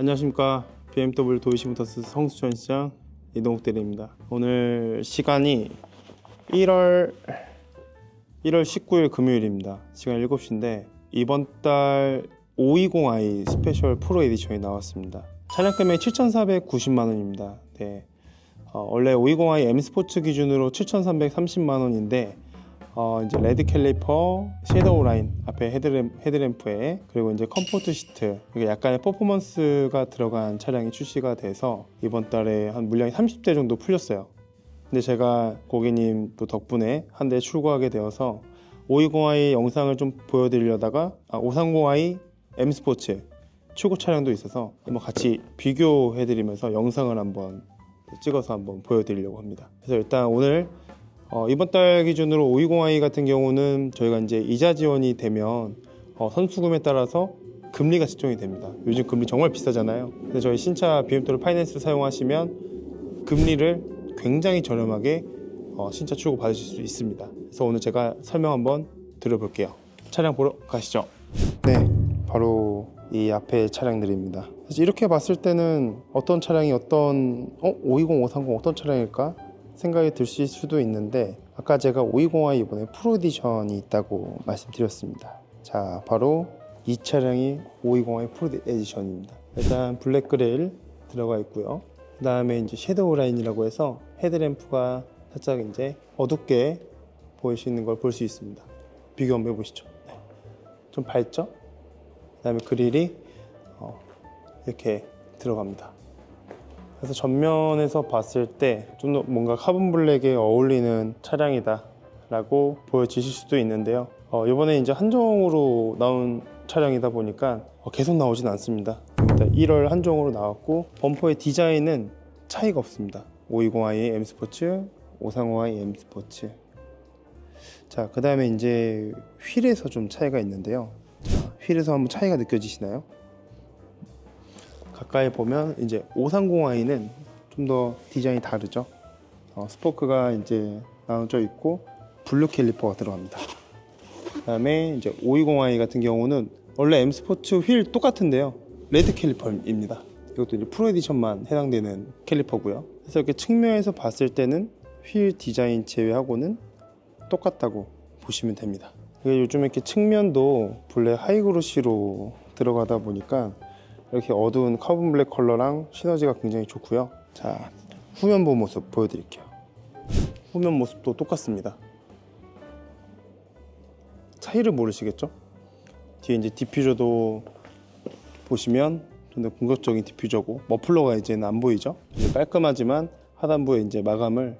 안녕하십니까 BMW 도이시모터스 성수천 시장 이동욱 대리입니다. 오늘 시간이 1월 1월 19일 금요일입니다. 시간 7시인데 이번 달 520i 스페셜 프로 에디션이 나왔습니다. 차량 금액 7,490만 원입니다. 네. 어, 원래 520i M 스포츠 기준으로 7,330만 원인데 어, 이제 레드 캘리퍼, 섀도우 라인 앞에 헤드램, 헤드램프에 그리고 이제 컴포트 시트 이게 약간의 퍼포먼스가 들어간 차량이 출시가 돼서 이번 달에 한 물량이 30대 정도 풀렸어요. 근데 제가 고객님 또 덕분에 한 대 출고하게 되어서 520i 영상을 좀 보여드리려다가 아, 530i M 스포츠 출고 차량도 있어서 한번 같이 비교해드리면서 영상을 한번 찍어서 한번 보여드리려고 합니다. 그래서 일단 오늘 어, 이번 달 기준으로 520i 같은 경우는 저희가 이제 이자 지원이 되면 어, 선수금에 따라서 금리가 책정이 됩니다. 요즘 금리 정말 비싸잖아요. 근데 저희 신차 BMW 파이낸스 사용하시면 금리를 굉장히 저렴하게 어, 신차 출고 받으실 수 있습니다. 그래서 오늘 제가 설명 한번 드려볼게요. 차량 보러 가시죠. 네, 바로 이 앞에 차량들입니다. 그래서 이렇게 봤을 때는 어떤 차량이 어떤 어 520, 530 어떤 차량일까 생각이 드실 수도 있는데 아까 제가 520i 이번에 프로 에디션이 있다고 말씀드렸습니다. 자, 바로 이 차량이 520i 프로 에디션입니다. 일단 블랙 그레일 들어가 있고요. 그 다음에 이제 섀도우 라인이라고 해서 헤드램프가 살짝 이제 어둡게 보이시는 걸 볼 수 있습니다. 비교 한번 해보시죠. 네. 좀 밝죠? 그 다음에 그릴이 어, 이렇게 들어갑니다. 그래서 전면에서 봤을 때 좀 더 뭔가 카본 블랙에 어울리는 차량이다 라고 보여지실 수도 있는데요. 어, 이번에 이제 한정으로 나온 차량이다 보니까 어, 계속 나오진 않습니다. 일단 1월 한정으로 나왔고 범퍼의 디자인은 차이가 없습니다. 520i M 스포츠, 535i M 스포츠. 자, 그 다음에 이제 휠에서 좀 차이가 있는데요. 자, 휠에서 한번 차이가 느껴지시나요? 가까이 보면 이제 530i는 좀 더 디자인이 다르죠. 어, 스포크가 이제 나눠져 있고 블루 캘리퍼가 들어갑니다. 그다음에 이제 520i 같은 경우는 원래 M 스포츠 휠 똑같은데요. 레드 캘리퍼입니다. 이것도 이제 프로 에디션만 해당되는 캘리퍼고요. 그래서 이렇게 측면에서 봤을 때는 휠 디자인 제외하고는 똑같다고 보시면 됩니다. 요즘 이렇게 측면도 블랙 하이그로시로 들어가다 보니까 이렇게 어두운 카본 블랙 컬러랑 시너지가 굉장히 좋고요. 자, 후면부 모습 보여드릴게요. 후면 모습도 똑같습니다. 차이를 모르시겠죠? 뒤에 이제 디퓨저도 보시면 좀 더 공격적인 디퓨저고 머플러가 이제는 안 보이죠? 이제 깔끔하지만 하단부에 이제 마감을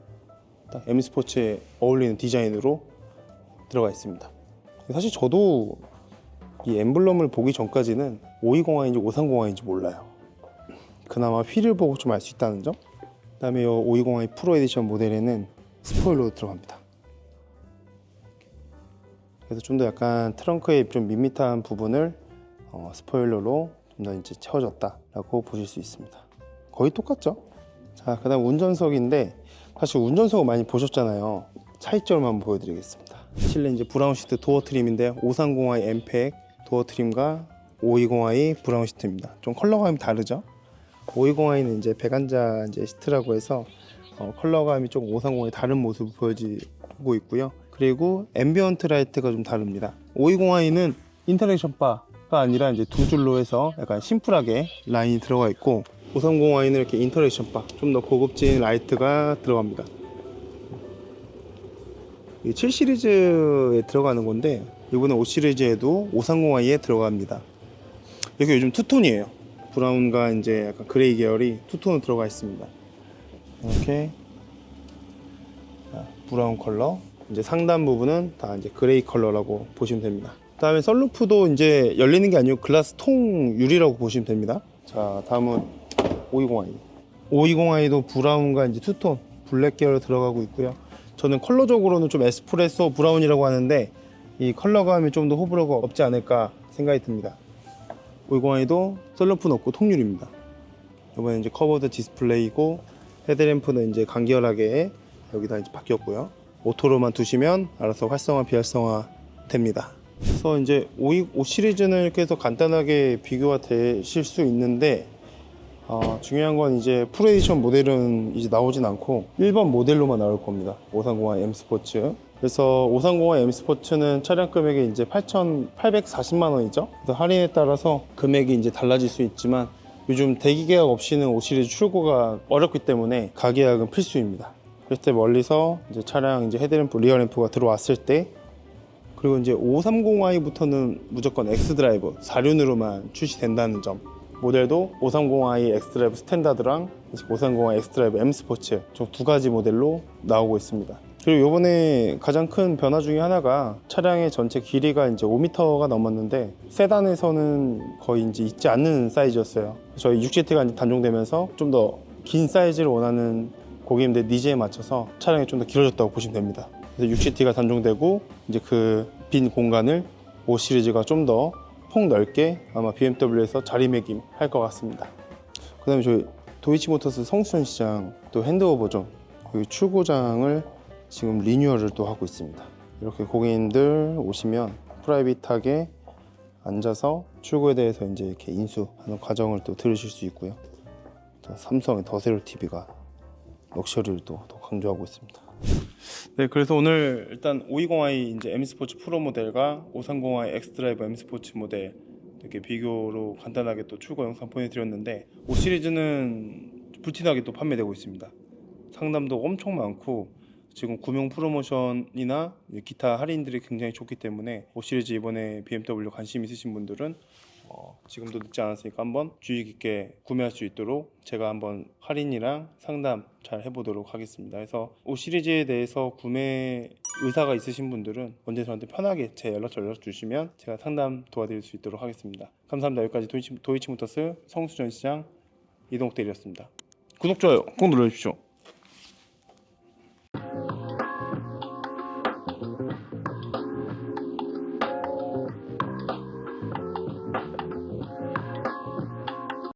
딱 M 스포츠에 어울리는 디자인으로 들어가 있습니다. 사실 저도 이 엠블럼을 보기 전까지는 520i인지 530i인지 몰라요. 그나마 휠을 보고 좀 알 수 있다는 점. 그다음에 이 520i 프로 에디션 모델에는 스포일러도 들어갑니다. 그래서 좀 더 약간 트렁크의 좀 밋밋한 부분을 어, 스포일러로 좀 더 이제 채워졌다라고 보실 수 있습니다. 거의 똑같죠? 자, 그다음 운전석인데 사실 운전석을 많이 보셨잖아요. 차이점을 한번 보여드리겠습니다. 실내 이제 브라운 시트 도어 트림인데 530i 엠팩 도어 트림과 520i 브라운 시트입니다. 좀 컬러감이 다르죠? 520i는 이제 배관자 이제 시트라고 해서 어, 컬러감이 좀 530의 다른 모습을 보여지고 있고요. 그리고 앰비언트 라이트가 좀 다릅니다. 520i는 인터랙션 바가 아니라 이제 두 줄로 해서 약간 심플하게 라인이 들어가 있고 530i는 이렇게 인터랙션 바, 좀 더 고급진 라이트가 들어갑니다. 이7 시리즈에 들어가는 건데 이번에 5 시리즈에도 530i에 들어갑니다. 이게 요즘 투톤이에요. 브라운과 이제 약간 그레이 계열이 투톤으로 들어가 있습니다. 이렇게 자, 브라운 컬러. 이제 상단 부분은 다 이제 그레이 컬러라고 보시면 됩니다. 그다음에 썬루프도 이제 열리는 게 아니고 글라스 통 유리라고 보시면 됩니다. 자, 다음은 520i. 520i도 브라운과 이제 투톤 블랙 계열 들어가고 있고요. 저는 컬러적으로는 좀 에스프레소 브라운이라고 하는데 이 컬러감이 좀 더 호불호가 없지 않을까 생각이 듭니다. 520i도 썬루프는 없고 통유리입니다. 이번에 이제 커버드 디스플레이고 헤드램프는 이제 간결하게 여기다 이제 바뀌었고요. 오토로만 두시면 알아서 활성화 비활성화 됩니다. 그래서 이제 5, 5 시리즈는 이렇게 해서 간단하게 비교가 되실 수 있는데 어, 중요한 건 이제 프로에디션 모델은 이제 나오진 않고 1번 모델로만 나올 겁니다. 530i M 스포츠. 그래서 530i M 스포츠는 차량 금액이 이제 8,840만 원이죠. 할인에 따라서 금액이 이제 달라질 수 있지만 요즘 대기 계약 없이는 5 시리즈 출고가 어렵기 때문에 가계약은 필수입니다. 그럴 때 멀리서 이제 차량 이제 헤드램프, 리어램프가 들어왔을 때 그리고 이제 530i부터는 무조건 X 드라이브 4륜으로만 출시된다는 점. 모델도 530i X 드라이브 스탠다드랑 530i X 드라이브 M 스포츠 총 두 가지 모델로 나오고 있습니다. 그리고 이번에 가장 큰 변화 중에 하나가 차량의 전체 길이가 이제 5m가 넘었는데 세단에서는 거의 이제 있지 않는 사이즈였어요. 저희 6GT가 이제 단종되면서 좀 더 긴 사이즈를 원하는 고객님들 니즈에 맞춰서 차량이 좀 더 길어졌다고 보시면 됩니다. 그래서 6GT가 단종되고 이제 그 빈 공간을 5 시리즈가 좀더 폭 넓게 아마 BMW에서 자리매김 할 것 같습니다. 그 다음에 저희 도이치모터스 성수전 시장 또 핸드오버 존 여기 출고장을 지금 리뉴얼을 또 하고 있습니다. 이렇게 고객님들 오시면 프라이빗하게 앉아서 출고에 대해서 이제 이렇게 인수하는 과정을 또 들으실 수 있고요. 또 삼성의 더세로 TV가 럭셔리를 또더 강조하고 있습니다. 네, 그래서 오늘 일단 520i 이제 M 스포츠 프로 모델과 530i X 드라이브 M 스포츠 모델 이렇게 비교로 간단하게 또 출고 영상 보내드렸는데 5 시리즈는 불티나게 또 판매되고 있습니다. 상담도 엄청 많고 지금 구명 프로모션이나 기타 할인들이 굉장히 좋기 때문에 5 시리즈 이번에 BMW 관심 있으신 분들은 어, 지금도 늦지 않았으니까 한번 주의 깊게 구매할 수 있도록 제가 한번 할인이랑 상담 잘 해보도록 하겠습니다. 그래서 5 시리즈에 대해서 구매 의사가 있으신 분들은 언제 저한테 편하게 제 연락처 연락 주시면 제가 상담 도와드릴 수 있도록 하겠습니다. 감사합니다. 여기까지 도이치, 도이치모터스 성수전 시장 이동욱 대리였습니다. 구독, 좋아요 꼭 눌러주십시오.